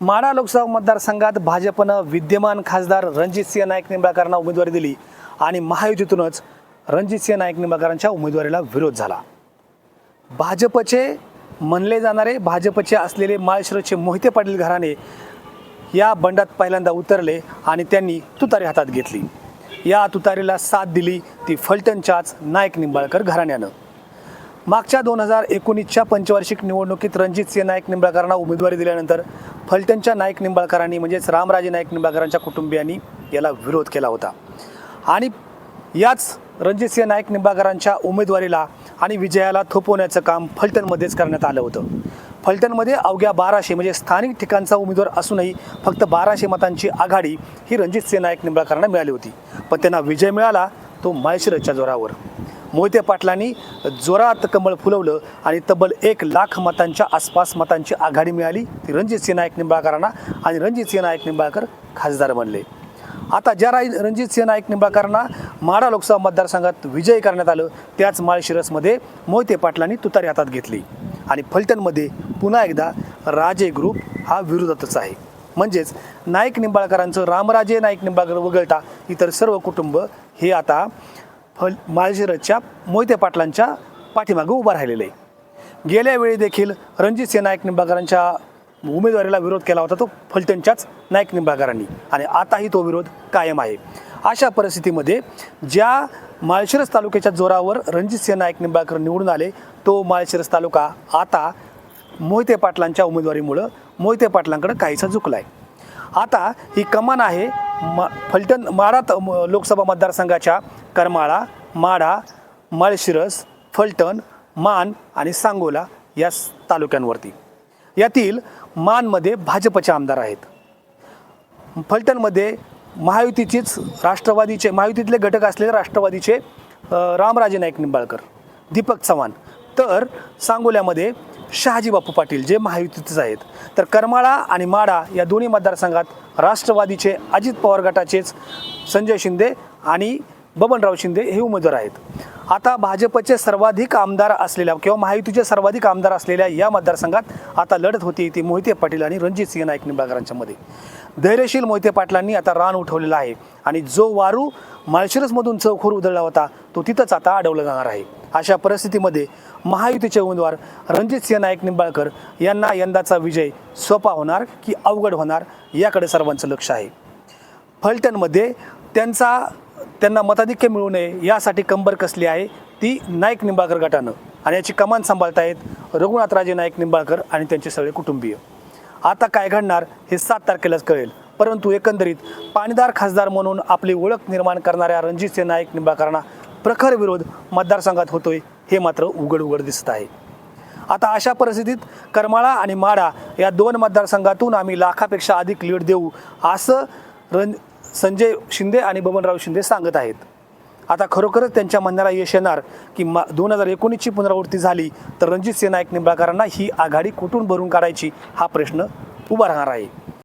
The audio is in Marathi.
माढा लोकसभा मतदारसंघात भाजपनं विद्यमान खासदार रणजितसिंह नाईक निंबाळकरांना उमेदवारी दिली आणि महायुतीतूनच रणजितसिंह नाईक निंबाळकरांच्या उमेदवारीला विरोध झाला. भाजपचे म्हणले जाणारे भाजपचे असलेले माळशिरसचे मोहिते पाटील घराणे या बंडात पहिल्यांदा उतरले आणि त्यांनी तुतारी हातात घेतली. या तुतारीला साथ दिली ती फलटणच्याच नाईक निंबाळकर घराण्यानं. मागच्या दोन हजार एकोणीसच्या पंचवार्षिक निवडणुकीत रणजित सिंह नाईक निंबाळकरांना उमेदवारी दिल्यानंतर फलटणच्या नाईक निंबाळकरांनी म्हणजेच रामराजे नाईक निंबाळकरांच्या कुटुंबियांनी याला विरोध केला होता. आणि याच रणजित सिंह नाईक निंबाळकरांच्या उमेदवारीला आणि विजयाला थोपवण्याचं काम फलटणमध्येच करण्यात आलं होतं. फलटणमध्ये अवघ्या बाराशे म्हणजे स्थानिक ठिकाणचा उमेदवार असूनही फक्त बाराशे मतांची आघाडी ही रणजित सिंह नाईक निंबाळकरांना मिळाली होती. पण त्यांना विजय मिळाला तो माळशिरसच्या जोरावर. मोहिते पाटलांनी जोरात कमळ फुलवलं आणि तब्बल एक लाख मतांच्या आसपास मतांची आघाडी मिळाली. ती रणजितसिंह नाईक निंबाळकरांना आणि रणजितसिंह नाईक निंबाळकर खासदार बनले. आता ज्या राई रणजितसिंह नाईक निंबाळकरांना माढा लोकसभा मतदारसंघात विजयी करण्यात आलं त्याच माळशिरसमध्ये मोहिते पाटलांनी तुतारी हातात घेतली. आणि फलटणमध्ये पुन्हा एकदा राजे ग्रुप हा विरोधातच आहे. म्हणजेच नाईक निंबाळकरांचं रामराजे नाईक निंबाळकर वगळता इतर सर्व कुटुंब हे आता फल माळशिरसच्या मोहिते पाटलांच्या पाठीमागं उभं राहिलेलं. आहे गेल्या वेळी देखील रणजितसिंह नाईक निंबाळकरांच्या उमेदवारीला विरोध केला होता तो फलटणच्याच नाईक निंबाळकरांनी. आणि आताही तो विरोध कायम आहे. अशा परिस्थितीमध्ये ज्या माळशिरस तालुक्याच्या जोरावर रणजित सिंह नाईक निंबाळकर निवडून आले तो माळशिरस तालुका आता मोहिते पाटलांच्या उमेदवारीमुळं मोहिते पाटलांकडे काहीसा झुकला आहे आता ही कमान आहे मा फलटण माढा त- म- लोकसभा मतदारसंघाच्या करमाळा माढा माळशिरस फलटण मान आणि सांगोला या तालुक्यांवरती. यातील मानमध्ये भाजपचे आमदार आहेत. फलटणमध्ये महायुतीचीच राष्ट्रवादीचे महायुतीतले घटक असलेले राष्ट्रवादीचे रामराजे नाईक निंबाळकर दीपक चव्हाण. तर सांगोल्यामध्ये शहाजी बापू पाटील जे महायुतीतच आहेत. तर करमाळा आणि माडा या दोन्ही मतदारसंघात राष्ट्रवादीचे अजित पवार गटाचेच संजय शिंदे आणि बबनराव शिंदे हे उमेदवार आहेत. आता भाजपचे सर्वाधिक आमदार असलेल्या किंवा महायुतीचे सर्वाधिक आमदार असलेल्या या मतदारसंघात आता लढत होती ती मोहिते पाटील आणि रणजितसिंह नाईक निंबाळकरांच्या मध्ये. धैर्यशील मोहिते पाटलांनी आता रान उठवलेला आहे आणि जो वारू माळशिरसमधून चौखोर उधळला होता तो तिथंच आता अडवला जाणार आहे. अशा परिस्थितीमध्ये महायुतीचे उमेदवार रणजितसिंह नाईक निंबाळकर यांना यंदाचा विजय सोपा होणार की अवघड होणार याकडे सर्वांचं लक्ष आहे. फलटणमध्ये त्यांचा त्यांना मताधिक्य मिळू नये यासाठी कंबर कसली आहे ती नाईक निंबाळकर गटानं. आणि याची कमान सांभाळत आहेत रघुनाथराजे नाईक निंबाळकर आणि त्यांचे सगळे कुटुंबीय. आता काय घडणार हे सात तारखेलाच कळेल. परंतु एकंदरीत पाणीदार खासदार म्हणून आपली ओळख निर्माण करणाऱ्या रणजितसिंह नाईक निंबाळकरांना प्रखर विरोध मतदारसंघात होतोय हे मात्र उघड उघड दिसत आहे. आता अशा परिस्थितीत करमाळा आणि माडा या दोन मतदारसंघातून आम्ही लाखापेक्षा अधिक लीड देऊ असं रण संजय शिंदे आणि बबनराव शिंदे सांगत आहेत. आता खरोखरच त्यांच्या म्हणण्याला यश येणार की मा दोन हजार एकोणीसची पुनरावृत्ती झाली तर रणजित सिंह नाईक निंबाळकरांना ही आघाडी कुठून भरून काढायची हा प्रश्न उभा राहणार आहे.